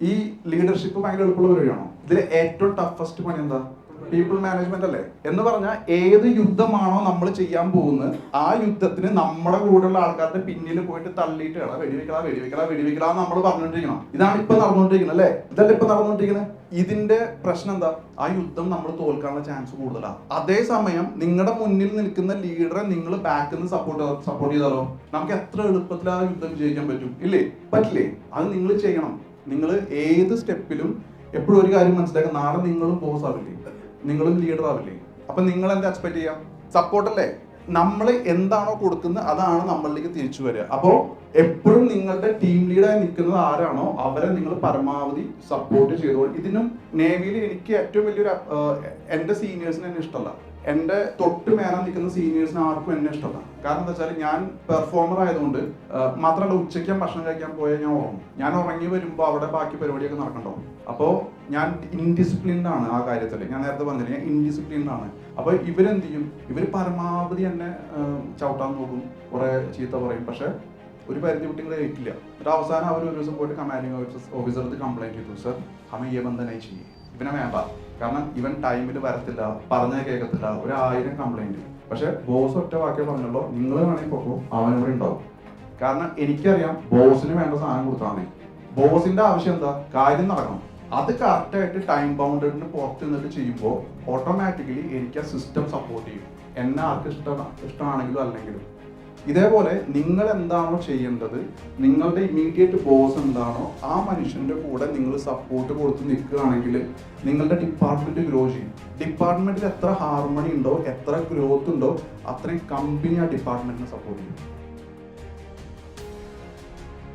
ഈ ലീഡർഷിപ്പ് ഭയങ്കര എളുപ്പമുള്ള പരിപാടിയാണോ? ഇതിൽ ഏറ്റവും ടഫസ്റ്റ് പണി എന്താ? പീപ്പിൾ മാനേജ്മെന്റ് അല്ലേ? എന്ന് പറഞ്ഞാൽ ഏത് യുദ്ധമാണോ നമ്മൾ ചെയ്യാൻ പോകുന്നത് ആ യുദ്ധത്തിന് നമ്മുടെ കൂടെയുള്ള ആൾക്കാരുടെ പിന്നിൽ പോയിട്ട് തള്ളിയിട്ട് കളാ വെടിവെക്കടാ വെടിവെക്കടാ വെടിവെക്കടാ നമ്മൾ പറഞ്ഞുകൊണ്ടിരിക്കണം. ഇതാണ് ഇപ്പൊ നടന്നുകൊണ്ടിരിക്കുന്നത് അല്ലേ? ഇതല്ല ഇപ്പൊ നടന്നുകൊണ്ടിരിക്കുന്നത്? ഇതിന്റെ പ്രശ്നം എന്താ? ആ യുദ്ധം നമ്മൾ തോൽക്കാനുള്ള ചാൻസ് കൂടുതലാണ് അതേസമയം നിങ്ങളുടെ മുന്നിൽ നിൽക്കുന്ന ലീഡറെ നിങ്ങൾ ബാക്കിൽ നിന്ന് സപ്പോർട്ട് സപ്പോർട്ട് ചെയ്താലോ? നമുക്ക് എത്ര എളുപ്പത്തിൽ ആ യുദ്ധം വിജയിക്കാൻ പറ്റും? ഇല്ലേ? പറ്റില്ലേ? അത് നിങ്ങൾ ചെയ്യണം. നിങ്ങൾ ഏത് സ്റ്റെപ്പിലും എപ്പോഴും ഒരു കാര്യം മനസ്സിലാക്കുക. നാളെ നിങ്ങളും ബോസ് ആവില്ലേ? നിങ്ങളും ലീഡർ ആവില്ലേ? അപ്പൊ നിങ്ങൾ എന്താ എക്സ്പെക്ട് ചെയ്യാം? സപ്പോർട്ട് അല്ലേ? നമ്മൾ എന്താണോ കൊടുക്കുന്നത് അതാണ് നമ്മളിലേക്ക് തിരിച്ചു വരിക. അപ്പോൾ എപ്പോഴും നിങ്ങളുടെ ടീം ലീഡായി നിൽക്കുന്നത് ആരാണോ അവരെ നിങ്ങൾ പരമാവധി സപ്പോർട്ട് ചെയ്തോളൂ. ഇതിനും നേവിയിൽ എനിക്ക് ഏറ്റവും വലിയൊരു എന്റെ സീനിയേഴ്സിന് തന്നെ ഇഷ്ടമല്ല. എന്റെ തൊട്ട് മേലെ നിൽക്കുന്ന സീനിയേഴ്സിന് ആർക്കും എന്നെ ഇഷ്ടമല്ല. കാരണം എന്താ വെച്ചാൽ ഞാൻ പെർഫോമർ ആയതുകൊണ്ട് മാത്രമല്ല ഉച്ചയ്ക്ക് ഭക്ഷണം കഴിക്കാൻ പോയാൽ ഞാൻ ഉറങ്ങും. ഞാൻ ഉറങ്ങി വരുമ്പോൾ അവിടെ ബാക്കി പരിപാടിയൊക്കെ നടക്കണ്ടോ അപ്പോൾ ഞാൻ ഇൻഡിസിപ്ലിൻഡ് ആണ് ആ കാര്യത്തിൽ ഞാൻ നേരത്തെ പറഞ്ഞില്ല ഞാൻ ഇൻഡിസിപ്ലിൻഡ് ആണ്. അപ്പോൾ ഇവരെന്ത് ചെയ്യും? ഇവർ പരമാവധി എന്നെ ചവിട്ടാൻ നോക്കും കുറേ ചീത്ത പറയും. പക്ഷേ ഒരു പരിധി വിട്ട് കഴിക്കില്ല ഏറ്റില്ല. എന്നിട്ട് അവസാനം അവർ ഒരു ദിവസം പോയിട്ട് കമാൻഡിങ് ഓഫീസർ ഓഫീസർക്ക് കംപ്ലൈന്റ് ചെയ്തു. സർ ഹമ ഈ ബന്ധനായി ചെയ്യും. ഇവനെ വേണ്ട. കാരണം ഇവൻ ടൈമിൽ വരത്തില്ല പറഞ്ഞാൽ കേൾക്കത്തില്ല ഒരു ആയിരം കംപ്ലൈന്റ് പക്ഷെ ബോസ് ഒറ്റ വാക്കേ പറഞ്ഞല്ലോ നിങ്ങൾ വേണമെങ്കിൽ പൊക്കോ അവനിവിടെ ഉണ്ടാവും. കാരണം എനിക്കറിയാം ബോസിന് വേണ്ട സാധനം കൊടുത്താൽ മതി. ബോസിന്റെ ആവശ്യം എന്താ? കാര്യം നടക്കണം. അത് കറക്റ്റായിട്ട് ടൈം ബൗണ്ടഡിന് പുറത്ത് നിന്നിട്ട് ചെയ്യുമ്പോൾ ഓട്ടോമാറ്റിക്കലി എനിക്ക് ആ സിസ്റ്റം സപ്പോർട്ട് ചെയ്യും. എന്നെ ആർക്ക് ഇഷ്ടം ഇഷ്ടമാണെങ്കിലും അല്ലെങ്കിലും. ഇതേപോലെ നിങ്ങൾ എന്താണോ ചെയ്യേണ്ടത് നിങ്ങളുടെ ഇമ്മീഡിയറ്റ് ബോസ് എന്താണോ ആ മനുഷ്യന്റെ കൂടെ നിങ്ങൾ സപ്പോർട്ട് കൊടുത്ത് നിൽക്കുകയാണെങ്കിൽ നിങ്ങളുടെ ഡിപ്പാർട്ട്മെന്റ് ഗ്രോ ചെയ്യും. ഡിപ്പാർട്ട്മെന്റിൽ എത്ര ഹാർമണി ഉണ്ടോ എത്ര ഗ്രോത്ത് ഉണ്ടോ അത്രയും കമ്പനി ആ ഡിപ്പാർട്ട്മെന്റിനെ സപ്പോർട്ട് ചെയ്യും.